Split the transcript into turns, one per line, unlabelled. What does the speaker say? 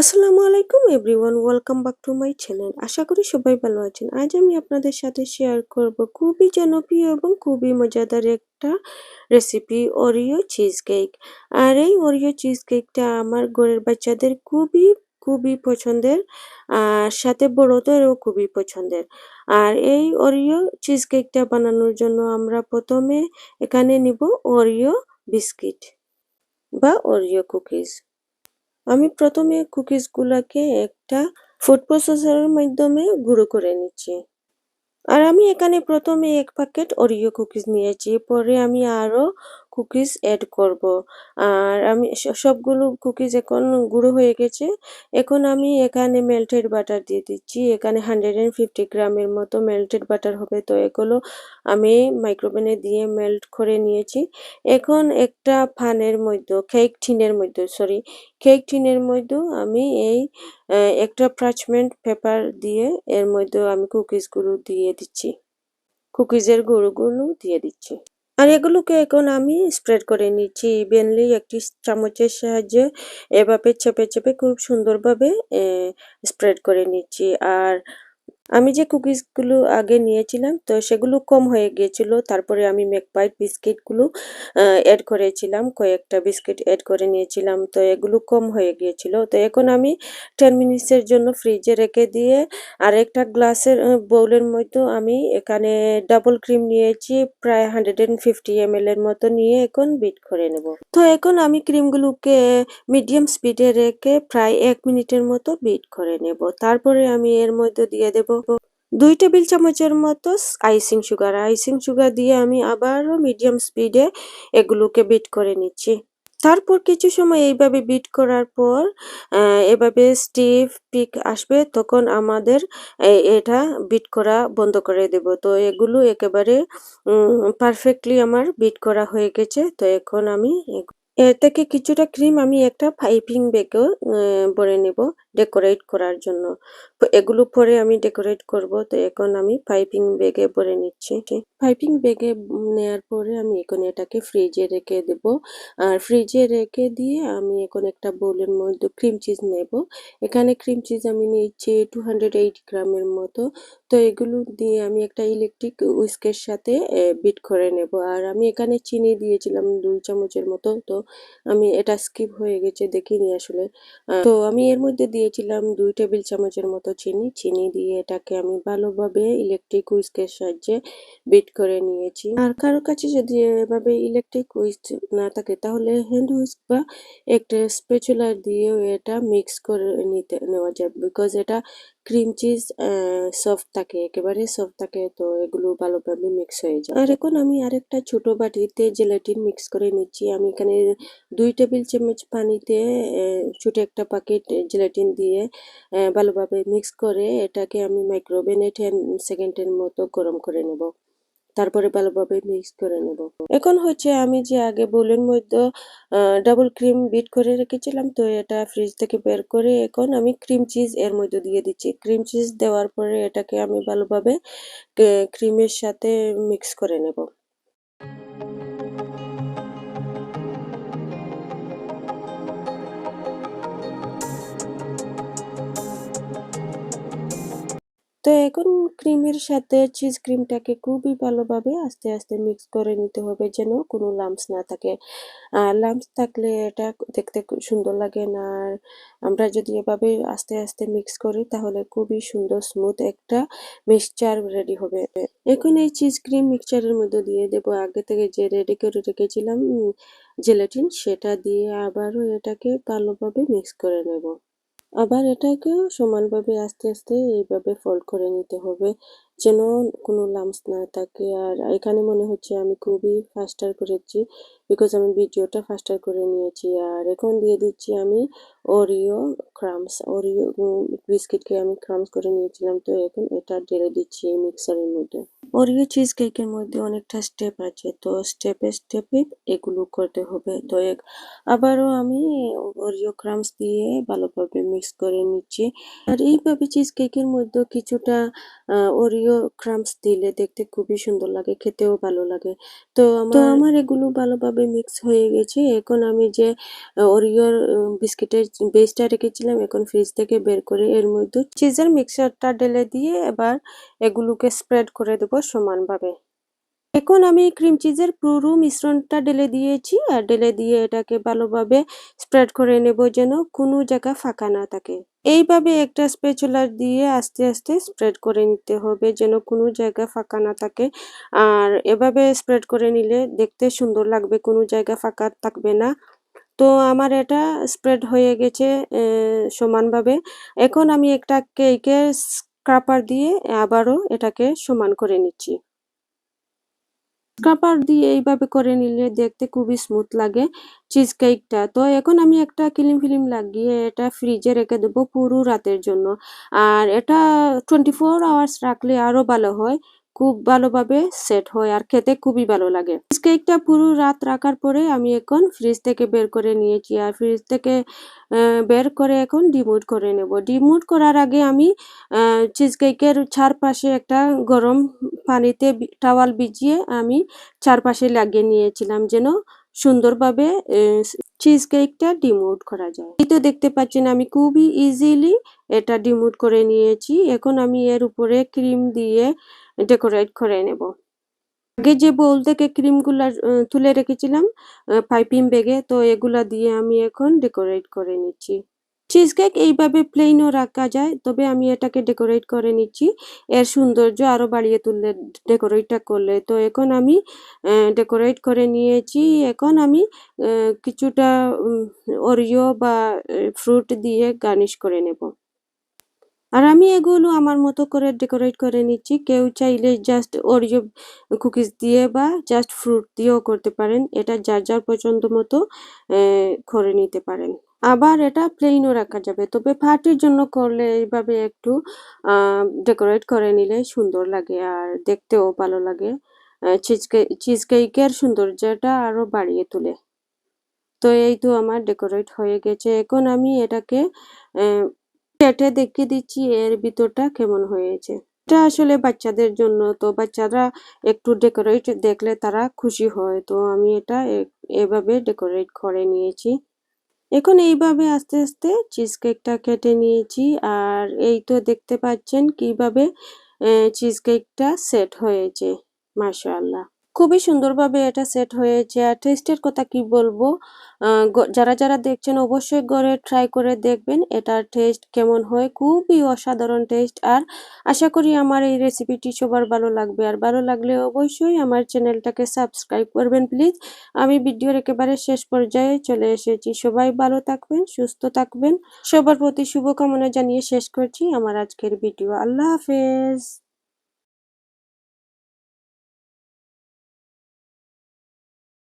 আসসালামু আলাইকুম everyone, welcome back to my channel. আশা করি সবাই ভালো আছেন। আজ আমি আপনাদের সাথে শেয়ার করব খুবই জনপ্রিয় এবং খুবই মজাদার একটা রেসিপি ওরিও চিজ কেক আর এই ওরিও চিজ কেকটা আমার ঘরের বাচ্চাদের খুবই খুবই পছন্দের, আর সাথে বড়দেরও খুবই পছন্দের। আর এই ওরিও চিজ কেকটা বানানোর জন্য আমরা প্রথমে এখানে নিব ওরিও বিস্কিট বা ওরিও কুকিজ আমি প্রথমে কুকিজগুলোকে একটা ফুড প্রসেসরের মাধ্যমে গুঁড়ো করে নিচ্ছি। আর আমি এখানে প্রথমে এক প্যাকেট ওরিও কুকিজ নিয়েছি, পরে আমি আরও কুকিজ অ্যাড করব। আর আমি সবগুলো কুকিজ এখন গুঁড়ো হয়ে গেছে। এখন আমি এখানে মেল্টেড বাটার দিয়ে দিচ্ছি। এখানে হান্ড্রেড অ্যান্ড ফিফটি গ্রামের মতো মেল্টেড বাটার হবে। তো এগুলো আমি মাইক্রোওভেনে দিয়ে মেল্ট করে নিয়েছি। এখন একটা ফানের মধ্যে কেক টিনের মধ্যে সরি কেক টিনের মধ্যে আমি এই একটা প্রাচমেন্ট পেপার দিয়ে এর মধ্যে আমি কুকিজগুলো দিয়ে দিচ্ছি। কুকিজের গুঁড়োগুলো দিয়ে দিচ্ছি। আর এগুলোকে এখন আমি স্প্রেড করে নিচ্ছি। ইভেনলি একটি চামচের সাহায্যে এভাবে চেপে চেপে খুব সুন্দরভাবে স্প্রেড করে নিচ্ছি। আর আমি যে কুকিজগুলো আগে নিয়েছিলাম, তো সেগুলো কম হয়ে গিয়েছিল। তারপরে আমি মেকপাইট বিস্কিটগুলো অ্যাড করেছিলাম, কয়েকটা বিস্কিট অ্যাড করে নিয়েছিলাম, তো এগুলো কম হয়ে গিয়েছিল। তো এখন আমি টেন মিনিটসের জন্য ফ্রিজে রেখে দিয়ে আর একটা গ্লাসের বোলের মতো আমি এখানে ডাবল ক্রিম নিয়েছি, প্রায় হান্ড্রেড অ্যান্ড ফিফটি এম এর মতো নিয়ে এখন বিট করে নেব। তো এখন আমি ক্রিমগুলোকে মিডিয়াম স্পিডে রেখে প্রায় এক মিনিটের মতো বিট করে নেব। তারপরে আমি এর মধ্যে দিয়ে দেব দুই টেবিল চামচের মতো আইসিং সুগার আইসিং সুগার দিয়ে আমি আবারও মিডিয়াম স্পিডে এগুলোকে বিট করে নিচ্ছি। তারপর কিছু সময় এইভাবে বিট করার পর এভাবে স্টিফ পিক আসবে, তখন আমাদের এটা বিট করা বন্ধ করে দেব। তো এগুলো একেবারে পারফেক্টলি আমার বিট করা হয়ে গেছে। তো এখন আমি এর থেকে কিছুটা ক্রিম আমি একটা পাইপিং ব্যাগেও ভরে নেব। ডেকোরেট করার জন্য। এগুলো পরে আমি ডেকোরেট করব। তো এখন আমি পাইপিং ব্যাগে ভরে নিচ্ছি। পাইপিং ব্যাগে নেওয়ার পরে আমি এখন এটাকে ফ্রিজে রেখে দেব। আর ফ্রিজে রেখে দিয়ে আমি এখন একটা বোলের মধ্যে ক্রিম চিজ নেব। এখানে ক্রিম চিজ আমি নিচ্ছি টু হান্ড্রেড এইট গ্রামের মতো। তো এগুলো দিয়ে আমি একটা ইলেকট্রিক উইস্কের সাথে বিট করে নেব। আর আমি এখানে চিনি দিয়েছিলাম দুই চামচের মতো। তো আমি এটা স্কিপ হয়ে গেছে, দেখিনি আসলে। তো আমি এর মধ্যে দিয়েছিলাম দুই টেবিল চামচের মতো চিনি। চিনি দিয়ে এটাকে আমি ভালোভাবে ইলেকট্রিক উইস্কের সাহায্যে বিট করে নিয়েছি। আর কারোর কাছে যদি এভাবে ইলেকট্রিক উইস্ক না থাকে, তাহলে হ্যান্ড উইস্ক বা একটা স্পেচুলার দিয়েও এটা মিক্স করে নিতে, নেওয়া যায় বিকজ এটা ক্রিম চিজ সফট থাকে, একেবারে সফট থাকে, তো এগুলো ভালোভাবে মিক্স হয়ে যায়। আর এখন আমি আরেকটা ছোট বাটিতে জেলাটিন মিক্স করে নিচ্ছি। আমি এখানে দুই টেবিল চামচ পানিতে ছোট একটা প্যাকেট জেলাটিন দিয়ে ভালোভাবে মিক্স করে এটাকে আমি মাইক্রোওভেনে টেন সেকেন্ডের মতো গরম করে নেব। তারপরে ভালোভাবে মিক্স করে নেব। এখন হচ্ছে আমি যে আগে বোলের মধ্যে ডাবল ক্রিম বিট করে রেখেছিলাম, তো এটা ফ্রিজ থেকে বের করে এখন আমি ক্রিম চিজ এর মধ্যে দিয়ে দিচ্ছি। ক্রিম চিজ দেওয়ার পরে এটাকে আমি ভালোভাবে ক্রিমের সাথে মিক্স করে নেব। তো এখন ক্রিমের সাথে চিজ ক্রিমটাকে খুবই ভালোভাবে আস্তে আস্তে মিক্স করে নিতে হবে যেন কোনো লাম্পস না থাকে। আর লাম্পস থাকলে এটা দেখতে সুন্দর লাগে না। আর আমরা যদি এভাবে আস্তে আস্তে মিক্স করি তাহলে খুবই সুন্দর স্মুথ একটা মিক্সচার রেডি হবে। এখন এই চিজ ক্রিম মিক্সচারের মধ্যে দিয়ে দেব। আগে থেকে যে রেডি করে রেখেছিলাম জেলাটিন সেটা দিয়ে আবারও এটাকে ভালোভাবে মিক্স করে নেব। আবার এটাকেও সমানভাবে আস্তে আস্তে এইভাবে ফোল্ড করে নিতে হবে, যেন কোনো লাম্পস না থাকে। আর এখানে মনে হচ্ছে আমি খুবই ফাস্টার করেছি বিকজ আমি ভিডিওটা ফাস্টার করে নিয়েছি। আর এখন দিয়ে দিচ্ছি আমি ওরিও ক্রামস ওরিও বিস্কিটকে আমি ক্রামস করে নিয়েছিলাম। তো এখন এটা ঢেলে দিচ্ছি এই মিক্সারের মধ্যে। ওরিও চিজ কেকের মধ্যে অনেকটা স্টেপ আছে। তো স্টেপে স্টেপে এগুলো করতে হবে। তো আবারও আমি ওরিও ক্রামস দিয়ে ভালোভাবে মিক্স করে নিচ্ছি। আর এইভাবে চিজ কেকের মধ্যে কিছুটা ওরিও ক্রামস দিলে দেখতে খুবই সুন্দর লাগে খেতেও ভালো লাগে। তো আমার তো আমার এগুলো ভালোভাবে মিক্স হয়ে গেছে। এখন আমি যে ওরিওর বিস্কিটের বেসটা রেখেছিলাম এখন ফ্রিজ থেকে বের করে এর মধ্যে চিজের মিক্সারটা ঢেলে দিয়ে এবার এগুলোকে স্প্রেড করে দেবো সমানভাবে। এখন আমি ক্রিম চিজের পুরো মিশ্রণটা ঢেলে দিয়েছি আর ঢেলে দিয়ে এটাকে ভালোভাবে স্প্রেড করে নেব যেন কোনো জায়গা ফাঁকা না থাকে। এইভাবে একটা স্পেচুলার দিয়ে আস্তে আস্তে স্প্রেড করে নিতে হবে যেন কোনো জায়গা ফাঁকা না থাকে। আর এভাবে স্প্রেড করে নিলে দেখতে সুন্দর লাগবে, কোনো জায়গা ফাঁকা থাকবে না। তো আমার এটা স্প্রেড হয়ে গেছে সমানভাবে। এখন আমি একটা কেকের স্ক্রাপার দিয়ে আবারও এটাকে সমান করে নিচ্ছি। স্ক্রাপার দিয়ে এইভাবে করে নিলে দেখতে খুবই স্মুথ লাগে চিজ কেকটা তো এখন আমি একটা কিলিম ফিলিম লাগিয়ে এটা ফ্রিজে রেখে দেবো পুরো রাতের জন্য। আর এটা টোয়েন্টি ফোর আওয়ার্স রাখলে আরও ভালো হয়। খুব ভালোভাবে সেট হয় আর খেতে খুবই ভালো লাগে। কেকটা পুরো রাত রাখার পরে আমি এখন ফ্রিজ থেকে বের করে নিয়েছি আর ফ্রিজ থেকে বের করে এখন ডিমুট করে নেব। ডিমুট করার আগে আমি চিজ কেকের চারপাশে একটা গরম পানিতে টাওয়াল ভিজিয়ে আমি চারপাশে লাগিয়ে নিয়েছিলাম যেন সুন্দরভাবে চিজ কেকটা ডিমোট করা যায়। এই তো দেখতে পাচ্ছেন আমি খুবই ইজিলি এটা ডিমোট করে নিয়েছি। এখন আমি এর উপরে ক্রিম দিয়ে ডেকোরেট করে নেব। আগে যে বোল থেকে ক্রিমগুলা তুলে রেখেছিলাম পাইপিং ব্যাগে, তো এগুলা দিয়ে আমি এখন ডেকোরেট করে নিচ্ছি। চিজ কেক এইভাবে প্লেনও রাখা যায়, তবে আমি এটাকে ডেকোরেট করে নিচ্ছি। এর সৌন্দর্য আরও বাড়িয়ে তুললে, ডেকোরেটটা করলে। তো এখন আমি ডেকোরেট করে নিয়েছি। এখন আমি কিছুটা অরিও বা ফ্রুট দিয়ে গার্নিশ করে নেব। আর আমি এগুলো আমার মতো করে ডেকোরেট করে নিচ্ছি। কেউ চাইলে জাস্ট ওরিও কুকিজ দিয়ে বা জাস্ট ফ্রুট দিয়েও করতে পারেন। এটা যার যার পছন্দ মতো করে নিতে পারেন। আবার এটা প্লেনও রাখা যাবে। তবে পার্টির জন্য করলে এইভাবে একটু ডেকোরেট করে নিলে সুন্দর লাগে আর দেখতেও ভালো লাগে। চিজ চিজ কেকের সৌন্দর্যটা আরও বাড়িয়ে তোলে। তো এই তো আমার ডেকোরেট হয়ে গেছে। এখন আমি এটাকে কেটে দেখিয়ে দিচ্ছি এর ভিতরটা কেমন হয়েছে। এটা আসলে বাচ্চাদের জন্য, তো বাচ্চারা একটু ডেকোরেট দেখলে তারা খুশি হয়। তো আমি এটা এভাবে ডেকোরেট করে নিয়েছি। এখন এইভাবে আস্তে আস্তে চিজ কেকটা কেটে নিয়েছি। আর এই তো দেখতে পাচ্ছেন কীভাবে চিজ কেকটা সেট হয়েছে, মাশাআল্লাহ। খুবই সুন্দরভাবে এটা সেট হয়েছে। আর টেস্টের কথা কি বলব? যারা যারা দেখছেন অবশ্যই ঘরে ট্রাই করে দেখবেন। এটার টেস্ট কেমন হয়? খুবই অসাধারণ টেস্ট আর আশা করি আমার এই রেসিপিটি সবার ভালো লাগবে। আর ভালো লাগলে অবশ্যই আমার চ্যানেলটাকে সাবস্ক্রাইব করবেন প্লিজ আমি ভিডিওর একেবারে শেষ পর্যায়ে চলে এসেছি। সবাই ভালো থাকবেন, সুস্থ থাকবেন। সবার প্রতি শুভকামনা জানিয়ে শেষ করছি আমার আজকের ভিডিও আল্লাহ হাফেজ।